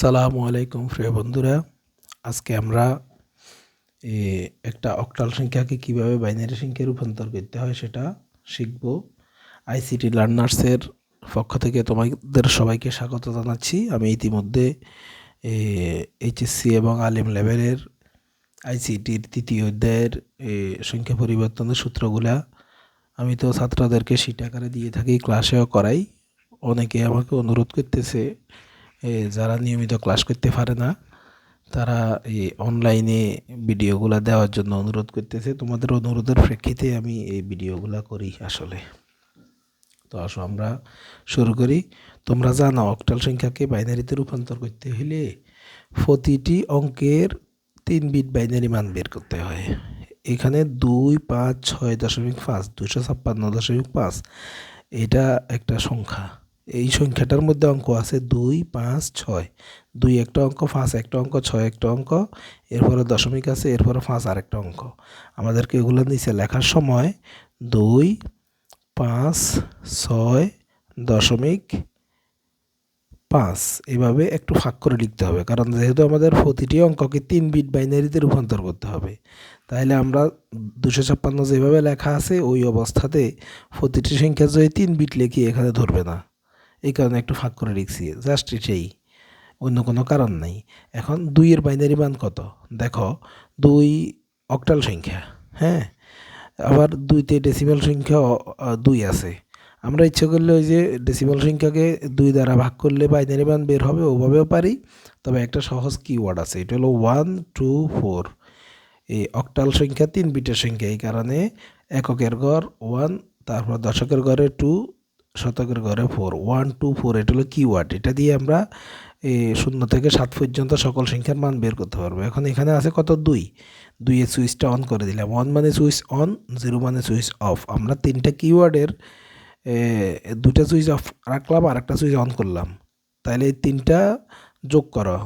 সালামু আলাইকুম, প্রিয় বন্ধুরা। আজকে আমরা একটা অক্টাল সংখ্যাকে কীভাবে বাইনারি সংখ্যায় রূপান্তর করতে হয় সেটা শিখব। আইসিটি লার্নার্সের পক্ষ থেকে তোমাদের সবাইকে স্বাগত জানাচ্ছি। আমি ইতিমধ্যে এইচএসসি এবং আলিম লেভেলের আইসিটির তৃতীয় অধ্যায়ের সংখ্যা পরিবর্তনের সূত্রগুলা আমি তো ছাত্রদেরকে সিট আকারে দিয়ে থাকি ক্লাসেও করাই। অনেকে আমাকে অনুরোধ করতেছে যারা নিয়মিত ক্লাস করতে পারে না, তারা এই অনলাইনে ভিডিওগুলো দেওয়ার জন্য অনুরোধ করতেছে। তোমাদের অনুরোধের প্রেক্ষিতে আমি এই ভিডিওগুলো করি আসলে। তো আসো আমরা শুরু করি। তোমরা জানো, অক্টাল সংখ্যাকে বাইনারিতে রূপান্তর করতে হলে প্রতিটি অঙ্কের তিন বিট বাইনারি মান বের করতে হয়। এখানে দুই, পাঁচ, ছয় দশমিক পাঁচ দুশো ছাপ্পান্ন দশমিক পাঁচ, এটা একটা সংখ্যা। এই সংখ্যাটার মধ্যে অঙ্ক আছে দুই, পাঁচ, ছয়। দুই একটা অঙ্ক, পাঁচ একটা অঙ্ক, ছয় একটা অঙ্ক, এরপরে দশমিক আছে, এরপরে পাঁচ আরেকটা অঙ্ক। আমাদেরকে এগুলো নিচে লেখার সময় দুই, পাঁচ, ছয়, দশমিক, পাঁচ এভাবে একটু ফাঁক করে লিখতে হবে। কারণ যেহেতু আমাদের প্রতিটি অঙ্ককে তিন বিট বাইনারিতে রূপান্তর করতে হবে। তাহলে আমরা দুশো ছাপ্পান্ন যেভাবে লেখা আছে, ওই অবস্থাতে প্রতিটি সংখ্যা যদি তিন বিট লিখি, এখানে ধরবে না। এই কারণে একটু ফাঁক করে লিখছি জাস্ট এটাই। অন্য কোনো কারণ নাই। এখন দুইয়ের বাইনারি মান কত? দেখো, দুই অক্টাল সংখ্যা হ্যাঁ? আবার দুইতে ডেসিমাল সংখ্যা দুই আছে। আমরা ইচ্ছে করলে ওই যে ডেসিমাল সংখ্যাকে দুই দ্বারা ভাগ করলে বাইনারি মান বের হবে, ওভাবেও পারি। তবে একটা সহজ কিওয়ার্ড আছে। এটা হলো ওয়ান টু ফোর এই অক্টাল সংখ্যা তিন বিটের সংখ্যা। এই কারণে এককের গড় ওয়ান তারপর দশকের ঘরে টু শতকের ঘরে ফোর ওয়ান টু ফোর এটা হলো কিওয়ার্ড এটা দিয়ে আমরা শূন্য থেকে সাত পর্যন্ত সকল সংখ্যার মান বের করতে পারব। এখন এখানে আছে কত? দুই। দুইয়ের সুইচটা অন করে দিলাম। ওয়ান মানে সুইচ অন জিরো মানে সুইচ অফ আমরা তিনটা কিওয়ার্ডের দুইটা সুইচ অফ রাখলাম আর একটা সুইচ অন করলাম। তাহলে এই তিনটা যোগ করো।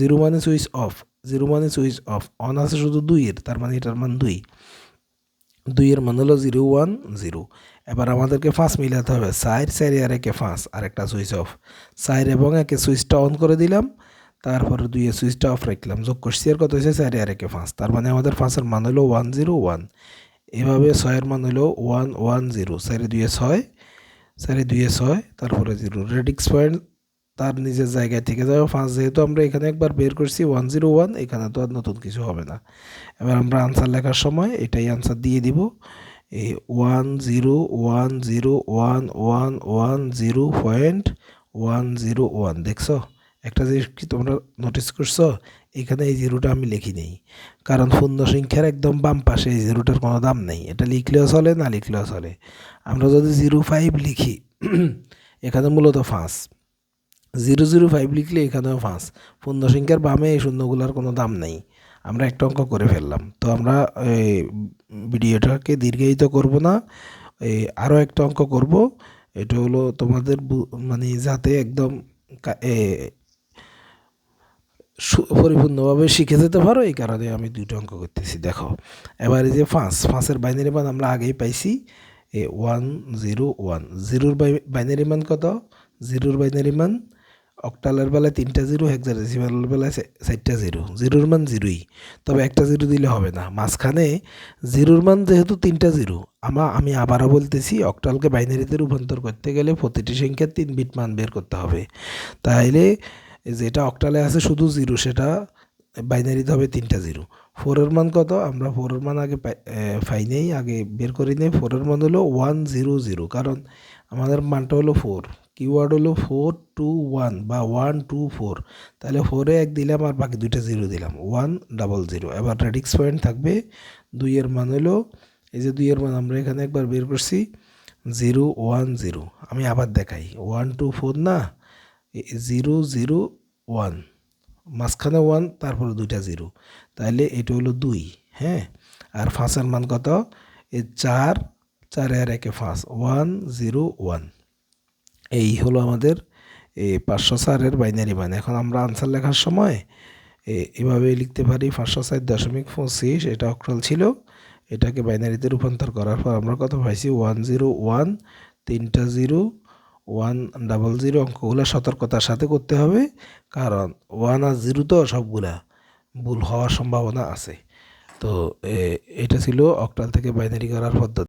জিরো মানে সুইচ অফ জিরো মানে সুইচ অফ অন আছে শুধু দুইয়ের তার মানে এটার মান দুই। দুইয়ের মান হলো জিরো, ওয়ান, জিরো। এবার আমাদেরকে ফাঁস মিলাতে হবে। সাইড চারি আর একে পাঁচ আর একটা সুইচ অফ সাইড এবং একে সুইচটা অন করে দিলাম। তারপরে দুইয়ে সুইচটা অফ রাখলাম। যোগ করছি আর কত হয়েছে? চারি আর একে পাঁচ। তার মানে আমাদের পাঁচের মান হলো ওয়ান জিরো ওয়ান এভাবে ছয়ের মান হলো ওয়ান ওয়ান জিরো চারি দুইয়ে ছয়, চারি দুইয়ে ছয়, তারপরে জিরো রেডিক্স পয়েন্ট তার নিজের জায়গায় থেকে যাবে পাঁচ যেহেতু আমরা এখানে একবার বের করছি ওয়ান জিরো ওয়ান এখানে তো আর নতুন কিছু হবে না। এবার আমরা আনসার লেখার সময় এটাই আনসার দিয়ে দিব। এই one zero one zero one one one zero point one zero one দেখছ? একটা জিনিস কি তোমরা নোটিস করছ? এখানে এই জিরোটা আমি লিখি নেই। কারণ পূর্ণ সংখ্যার একদম বাম পাশে এই জিরোটার কোনো দাম নেই। এটা লিখলেও চলে, না লিখলেও চলে। আমরা যদি জিরো ফাইভ লিখি, এখানে মূলত পাঁচ জিরো জিরো ফাইভ লিখলে এখানেও পাঁচ। পূর্ণ সংখ্যার বামে এই শূন্যগুলোর কোনো দাম নেই। আমরা একটা অঙ্ক করে ফেললাম। তো আমরা এই, ভিডিওটাকে দীর্ঘায়িত করব না। এই আরও একটা অঙ্ক করব। এটা হলো তোমাদের মানে যাতে একদম পরিপূর্ণভাবে শিখে যেতে পারো। এই কারণে আমি দুটো অঙ্ক করতেছি দেখো। এবারে যে পাঁচ পাঁচের বাইনারি মান আমরা আগেই পাইছি। এ ওয়ান জিরো ওয়ান জিরোর বাইনারি মান কত? জিরোর বাইনারি মান অক্টালের বেলায় তিনটা জিরো, হেক্সাডেসিমালের বেলায় চারটা জিরো। জিরোর মান জিরোই। তবে একটা জিরো দিলে হবে না। মাঝখানে জিরোর মান যেহেতু তিনটা জিরো, আমা আমি আবারও বলতেছি, অক্টালকে বাইনারিতে রূপান্তর করতে গেলে প্রতিটি সংখ্যার তিন বিট মান বের করতে হবে। তাহলে যেটা অক্টালে আছে শুধু জিরো, সেটা বাইনারিতে হবে তিনটা জিরো। ফোরের মান কত? আমরা ফোরের মান আগে পাই নেই, আগে বের করি নেই। ফোরের মান হলো ওয়ান জিরো জিরো, কারণ আমাদের মানটা হলো ফোর। কিওয়ার্ড হলো ফোর টু ওয়ান বা ওয়ান টু ফোর তাহলে ফোরে এক দিলাম আর বাকি দুইটা জিরো দিলাম। ওয়ান ডাবল জিরো এবার রেডিক্স পয়েন্ট থাকবে। দুইয়ের মান হলো, এই যে দুইয়ের মান আমরা এখানে একবার বের করছি জিরো ওয়ান জিরো আমি আবার দেখাই। ওয়ান টু ফোর না জিরো জিরো ওয়ান মাঝখানে ওয়ান তারপরে দুইটা জিরো তাহলে এটা হলো দুই হ্যাঁ? আর ফাঁসের মান কত? এ চার, চারে আর একে ফাঁস। ওয়ান জিরো ওয়ান এই হলো আমাদের এই পাঁচশো চারের বাইনারি মান। এখন আমরা আনসার লেখার সময়, এ- এভাবে লিখতে পারি, পাঁচশো চার দশমিক পঁচিশ, এটা অক্টাল ছিল, এটাকে বাইনারিতে রূপান্তর করার পর আমরা কত পাইছি? ওয়ান জিরো ওয়ান তিনটা জিরো ওয়ান ডাবল জিরো অঙ্কগুলো সতর্কতার সাথে করতে হবে, কারণ ওয়ান আর জিরো তো সবগুলা ভুল হওয়ার সম্ভাবনা আছে। তো, এ- এটা ছিল অক্টাল থেকে বাইনারি করার পদ্ধতি।